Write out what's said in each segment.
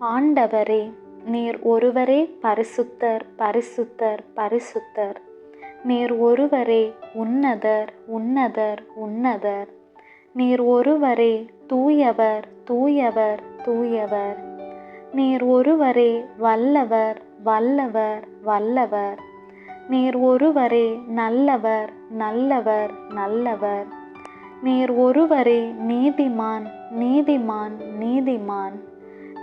ஆண்டவரே நீர் ஒருவரே பரிசுத்தர் பரிசுத்தர் பரிசுத்தர். நீர் ஒருவரே உன்னதர் உன்னதர் உன்னதர். நீர் ஒருவரே தூயவர் தூயவர் தூயவர். நீர் ஒருவரே வல்லவர் வல்லவர் வல்லவர். நீர் ஒருவரே நல்லவர் நல்லவர் நல்லவர். நீர் ஒருவரே நீதிமான் நீதிமான் நீதிமான்.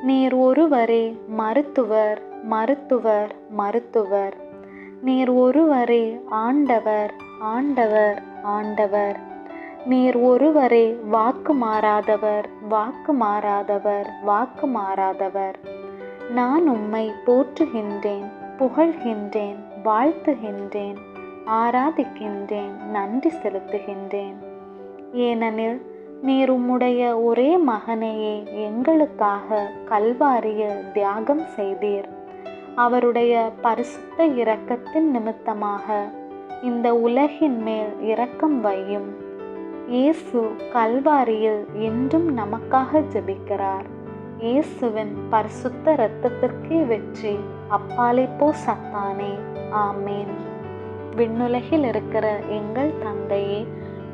நீர் ஒருவரே மருத்துவர் மருத்துவர் மருத்துவர். நீர் ஒருவரே ஆண்டவர் ஆண்டவர் ஆண்டவர். நீர் ஒருவரே வாக்கு மாறாதவர் வாக்கு மாறாதவர் வாக்கு மாறாதவர். நான் உம்மை போற்றுகின்றேன் புகழ்கின்றேன் வாழ்த்துகின்றேன் ஆராதிக்கின்றேன் நன்றி செலுத்துகின்றேன். ஏனெனில் நீர் உம்முடைய ஒரே மகனையே எங்களுக்காக கல்வாரியில் தியாகம் செய்தீர். அவருடைய பரிசுத்த இரக்கத்தின் நிமித்தமாக இந்த உலகின் மேல் இரக்கம் வையும். இயேசு கல்வாரியில் என்றும் நமக்காக ஜெபிக்கிறார். இயேசுவின் பரிசுத்த இரத்தத்திற்கே வெற்றி அப்பாலைப்போ சத்தானே. ஆமேன். விண்ணுலகில் இருக்கிற எங்கள் தந்தையே